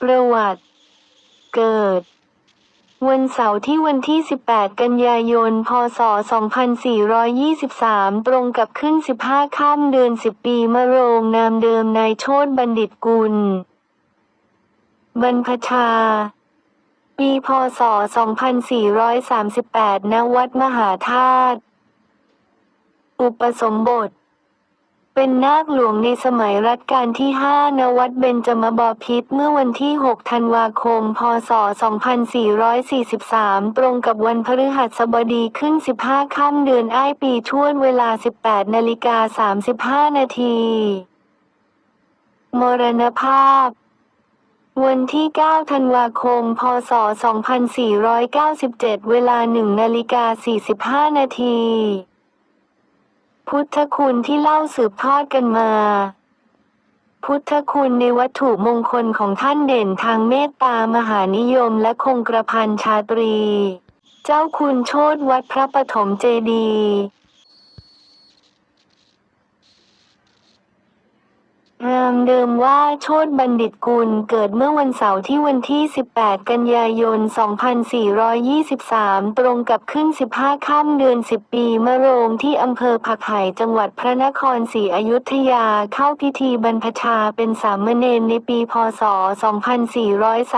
ประวัติ เกิด วันเสาร์ที่วันที่ 18 กันยายน พศ 2423 ตรงกับขึ้น 15 ข้ามเดือน 10 ปีมะโรงนามเดิมนายโชตบัณฑิตกุล บรรพชาปีพศ 2438 ณ วัดมหาธาตุ อุปสมบท เป็นนาคหลวงในสมัยรัชกาลที่5ณวัดเบญจมบพิตรเมื่อวันที่ 6 ธันวาคม พศ 2443 ตรงกับวันพฤหัสบดีขึ้น 15 ค่ำเดือนอ้ายปีชวดเวลา 18 นาฬิกา 35 นาที มรณภาพวันที่ 9 ธันวาคม พศ 2497 เวลา 1 นาฬิกา 45 นาที พุทธคุณที่เล่าสืบทอดกันมา พุทธคุณในวัตถุมงคลของท่านเด่นทางเมตตามหานิยมและคงกระพันชาตรี เจ้าคุณโชตวัดพระปฐมเจดี ย์นามเดิมว่าโชตบัณฑิตกุลเกิดเมื่อวันเสาร์ที่วันที่ 18 กันยายน 2423 ตรงกับขึ้น 15ค่ำเดือน 10 ปีมะโรงที่อำเภอผักไห่จังหวัดพระนครศรีอยุธยาเข้าพิธีบรรพชาเป็นสามเณรในปีพศ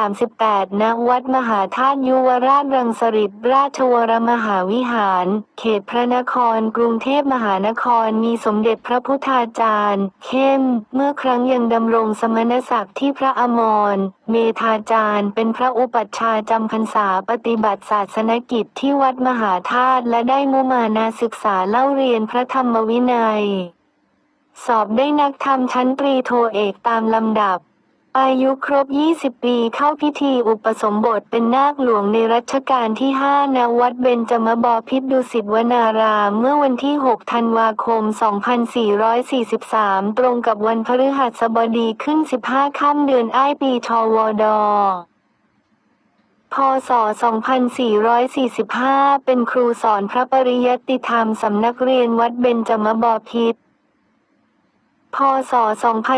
2438 ณ วัดมหาธาตุยุวราชรังสฤษราชวรมหาวิหาร เขตพระนครกรุงเทพมหานครมีสมเด็จพระพุทธาจารย์ เข้มเมื่อครั้งยังดำรงสมณศักดิ์ที่พระอมร เมธาจารย์ เป็นพระอุปัชฌาย์จำพรรษาปฏิบัติศาสนกิจที่วัดมหาธาตุและได้มุมานาศึกษาเล่าเรียนพระธรรมวินัย สอบได้นักธรรมชั้นตรีโทเอกตามลำดับ อายุครบ 20 ปีเข้าพิธีอุปสมบทเป็นนาคหลวงในรัชกาลที่ 5 ณ วัดเบญจมบพิตรดุสิตวนาราม เมื่อวันที่ 6 ธันวาคม 2443 ตรงกับวันพฤหัสบดีขึ้น 15 ค่ำเดือนอ้ายปีชวดพศ 2445 เป็นครูสอนพระปริยัติธรรมสำนักเรียนวัดเบญจมบพิตร พศ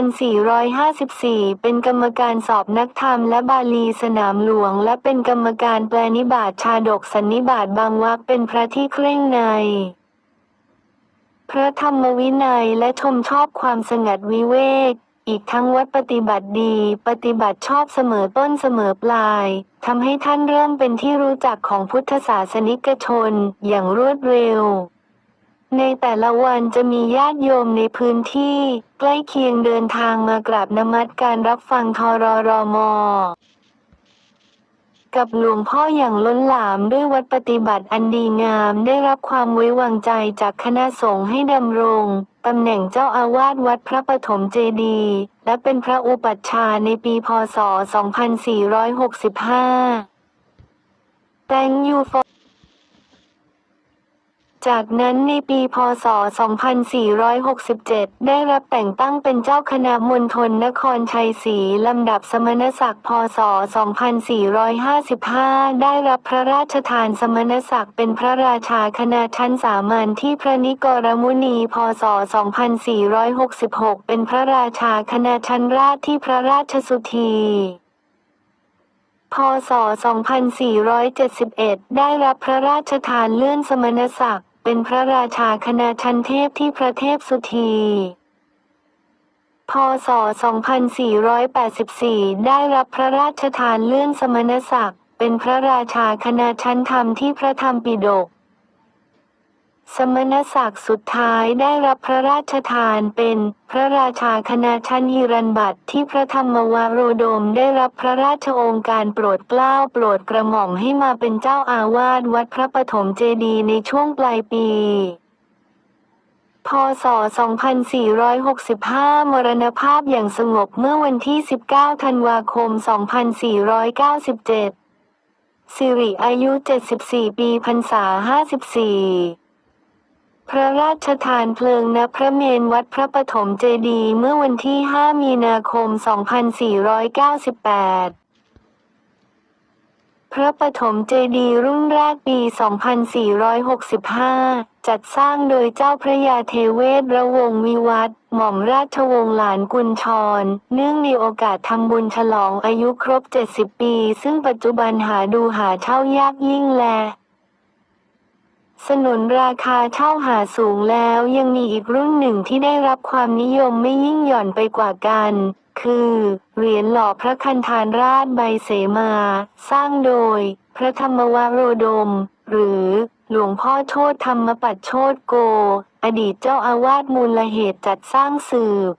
2454 เป็นกรรมการสอบนักธรรมและบาลีสนามหลวง และเป็นกรรมการแปลนิบาตชาดกสันนิบาตบางวักเป็นพระที่เคร่งใน พระธรรมวินัยและชมชอบความสงัดวิเวก อีกทั้งวัดปฏิบัติดี ปฏิบัติชอบเสมอต้นเสมอปลายทำให้ท่านเริ่มเป็นที่รู้จักของพุทธศาสนิกชนอย่างรวดเร็ว ในแต่ละวันจะมีญาติโยมในพื้นที่ ใกล้เคียงเดินทางมากราบนมัสการรับฟังทรรมกับหลวงพ่ออย่างล้นหลามด้วยวัดปฏิบัติอันดีงามได้รับความไว้วางใจจากคณะสงฆ์ให้ดำรงตำแหน่งเจ้าอาวาสวัดพระปฐมเจดีย์และเป็นพระอุปัชฌาย์ในปีพศ 2465 Thank you for จากนั้นในปีพศ 2467 ได้รับแต่งตั้งเป็นเจ้าคณะมณฑลนครชัยศรีลำดับสมณศักดิ์พศ 2455 ได้รับพระราชทานสมณศักดิ์เป็นพระราชาคณะชั้นสามัญที่พระนิกรมุนีพศ 2466 เป็นพระราชาคณะชั้นราชที่พระราชสุธีพศ 2471 ได้รับพระราชทานเลื่อนสมณศักดิ์ เป็นพระราชาคณะชั้นเทพที่พระเทพสุธีพศ 2484 ได้รับพระราชทานเลื่อนสมณศักดิ์ เป็นพระราชาคณะชั้นธรรมที่พระธรรมปิฎก สมณศักดิ์สุดท้ายได้รับพระราชทานเป็นพระราชาคณะชั้นฮิรันบัตที่พระธรรมวโรดมได้รับพระราชองการโปรดเกล้าโปรดกระหม่อมให้มาเป็นเจ้าอาวาสวัดพระปฐมเจดีย์ในช่วงปลายปี พศ 2465 มรณภาพอย่างสงบเมื่อวันที่ 19 ธันวาคม 2497 สิริอายุ 74 ปีพรรษา 54 พระราชทานเพลิงณพระเมรุวัดพระปฐมเจดีย์เมื่อวันที่ 5 มีนาคม 2498พระปฐมเจดีย์รุ่นแรกปี 2465 จัดสร้างโดยเจ้าพระยาเทเวศระวงวิวัฒหม่อมราชวงศ์หลานกุญชร เนื่องในโอกาสทำบุญฉลองอายุครบ 70 ปี ซึ่งปัจจุบันหาดูหาเช่ายากยิ่งแล สนุนราคาเช่าหาสูงแล้วยังมีอีกรุ่นหนึ่งที่ได้รับความนิยมไม่ยิ่งหย่อนไปกว่ากัน คือ เหรียญหล่อพระคันธานราชใบเสมา สร้างโดย พระธรรมวโรดม หรือหลวงพ่อโชตธรรมปัจโชตโก อดีตเจ้าอาวาสมูลเหตุจัดสร้างสืบ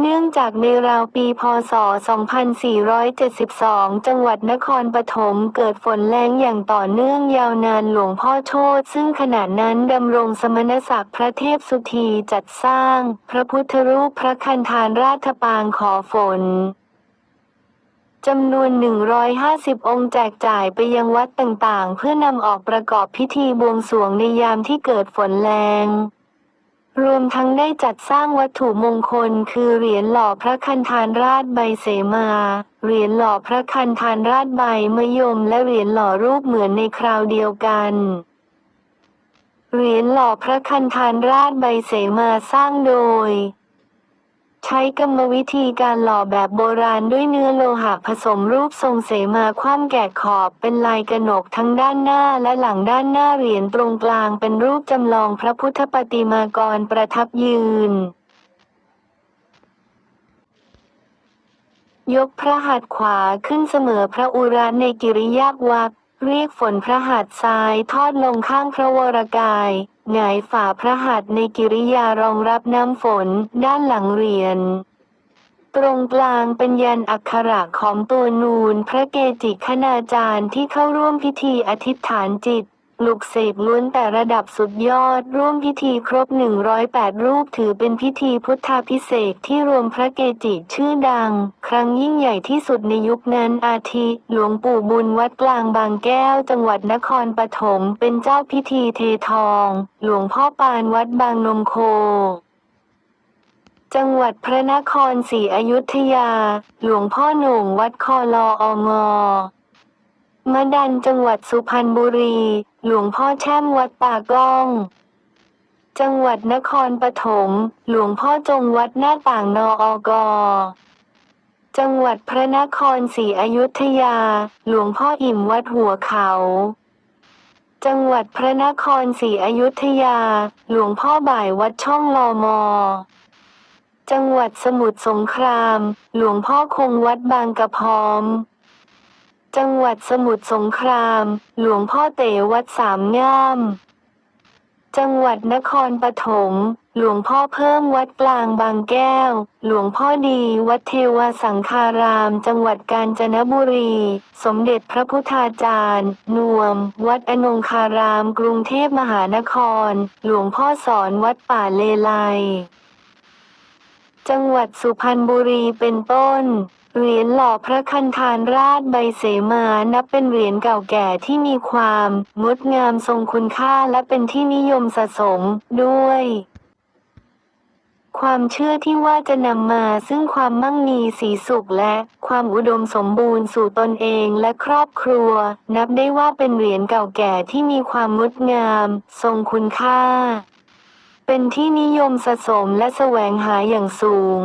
เนื่องจากในราวปีพศ 2472 จังหวัดนครปฐมเกิดฝนแรงอย่างต่อเนื่องยาวนานหลวงพ่อโชตซึ่งขณะนั้นดำรงสมณศักดิ์พระเทพสุธีจัดสร้าง พระพุทธรูปพระคันธานราชปางขอฝนจำนวน 150 องค์แจกจ่ายไปยังวัดต่างๆ เพื่อนำออกประกอบพิธีบวงสรวงในยามที่เกิดฝนแรง รวมทั้งได้จัดสร้างวัตถุมงคล คือเหรียญหล่อพระคันธานราชใบเสมา เหรียญหล่อพระคันธานราชใบมะยม และเหรียญหล่อรูปเหมือนในคราวเดียวกันเหรียญหล่อพระคันธานราชใบเสมาสร้างโดย ใช้กรรมวิธีการหล่อแบบโบราณด้วยเนื้อโลหะผสมรูปทรงเสมาคว่ำแกะขอบเป็นลายกระหนกทั้งด้านหน้าและหลังด้านหน้าเหรียญตรงกลางเป็นรูปจำลองพระพุทธปฏิมากรประทับยืน ยกพระหัตถ์ขวาขึ้นเสมอพระอุระในกิริยาวัก เรียกฝนพระหัตถ์ซ้ายทอดลงข้างพระวรกาย หงายฝ่าพระหัตถ์ในกิริยารองรับน้ำฝนด้านหลังเรียน ตรงกลางเป็นยันอักขระของตัวนูน พระเกจิคณาจารย์ที่เข้าร่วมพิธีอธิษฐานจิต ลุกเสกล้วนแต่ระดับสุดยอด ร่วมพิธีครบ 108 รูปถือเป็นพิธีพุทธาพิเศษที่รวมพระเกจิชื่อดัง ครั้งยิ่งใหญ่ที่สุดในยุคนั้นอาทิ หลวงปู่บุญวัดกลางบางแก้ว จังหวัดนครปฐมเป็นเจ้าพิธีเททอง หลวงพ่อปานวัดบางนมโคจังหวัดพระนครศรีอยุธยา หลวงพ่อหนุ่งวัดคอลอองอมดันจังหวัดสุพรรณบุรี หลวงพ่อแช่มวัดตากล้อง จังหวัดนครปฐม หลวงพ่อจงวัดหน้าต่างนออกอจังหวัดพระนครศรีอยุธยา หลวงพ่ออิ่มวัดหัวเขา จังหวัดพระนครศรีอยุธยา หลวงพ่อบ่ายวัดช่องลอมอ จังหวัดสมุทรสงคราม หลวงพ่อคงวัดบางกระพร้อม จังหวัดสมุทรสงคราม หลวงพ่อเต๋วัดสามง่าม จังหวัดนครปฐม หลวงพ่อเพิ่มวัดกลางบางแก้ว หลวงพ่อดีวัดเทวสังคาราม จังหวัดกาญจนบุรี สมเด็จพระพุทธาจารย์ นวม วัดอนงคาราม กรุงเทพมหานคร หลวงพ่อสอนวัดป่าเลไล จังหวัดสุพรรณบุรีเป็นต้น เหรียญหล่อพระคันธานราชใบเสมานับเป็นเหรียญเก่าแก่ที่มีความงดงามทรงคุณค่าและเป็นที่นิยมสะสมด้วยความเชื่อที่ว่าจะนำมาซึ่งความมั่งมีสีสุขและความอุดมสมบูรณ์สู่ตนเองและครอบครัว นับได้ว่าเป็นเหรียญเก่าแก่ที่มีความงดงาม ทรงคุณค่า เป็นที่นิยมสะสมและแสวงหาอย่างสูง